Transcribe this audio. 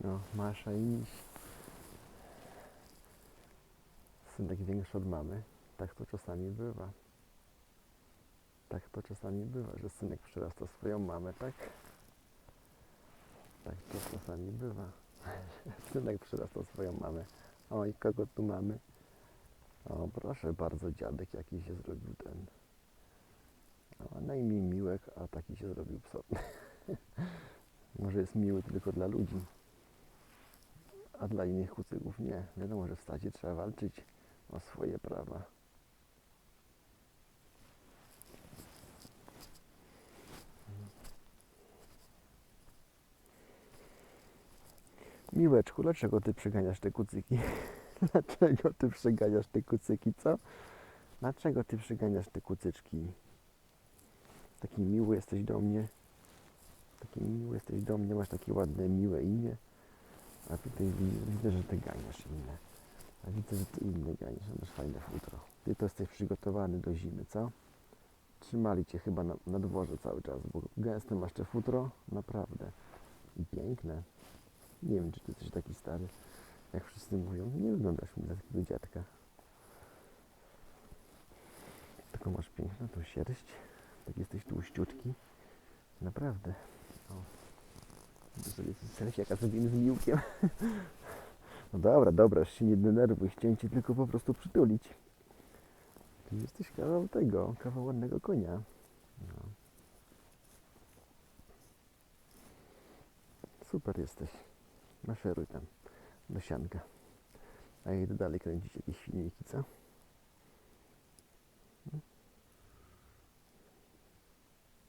No, Masza i. Synek większy od mamy. Tak to czasami bywa. Tak to czasami bywa, że synek przyrasta swoją mamę, tak? Tak to czasami bywa. Synek przyrasta swoją mamę. O, i kogo tu mamy? O, proszę bardzo, dziadek jaki się zrobił ten. O, na imię Miłek, a taki się zrobił psotny. Może jest miły tylko dla ludzi, a dla innych kucyków nie. Wiadomo, że w stadzie trzeba walczyć o swoje prawa. Miłeczku, dlaczego ty przeganiasz te kucyki? Dlaczego ty przeganiasz te kucyki, co? Dlaczego ty przeganiasz te kucyczki? Taki miły jesteś do mnie. Taki miły jesteś do mnie, masz takie ładne, miłe imię. A tutaj wi- widzę, że ty ganiasz inne. A widzę, że ty inne ganiasz, a masz fajne futro. Ty to jesteś przygotowany do zimy, co? Trzymali cię chyba na, na dworze cały czas, bo gęste masz te futro, naprawdę. I piękne. Nie wiem, czy ty jesteś taki stary, jak wszyscy mówią. Nie wyglądasz mi na takiego dziadka. Tylko masz piękną tą sierść. Tak jesteś tłuściutki. Naprawdę. To sobie selfiaka zrobimy z miłkiem. No dobra, dobra, się nie denerwuj. Chciałem cię tylko po prostu przytulić. Ty jesteś kawał tego, kawał ładnego konia. No. Super jesteś. Maszeruj tam do sianka. A ja idę dalej kręcić jakieś filmiki, co?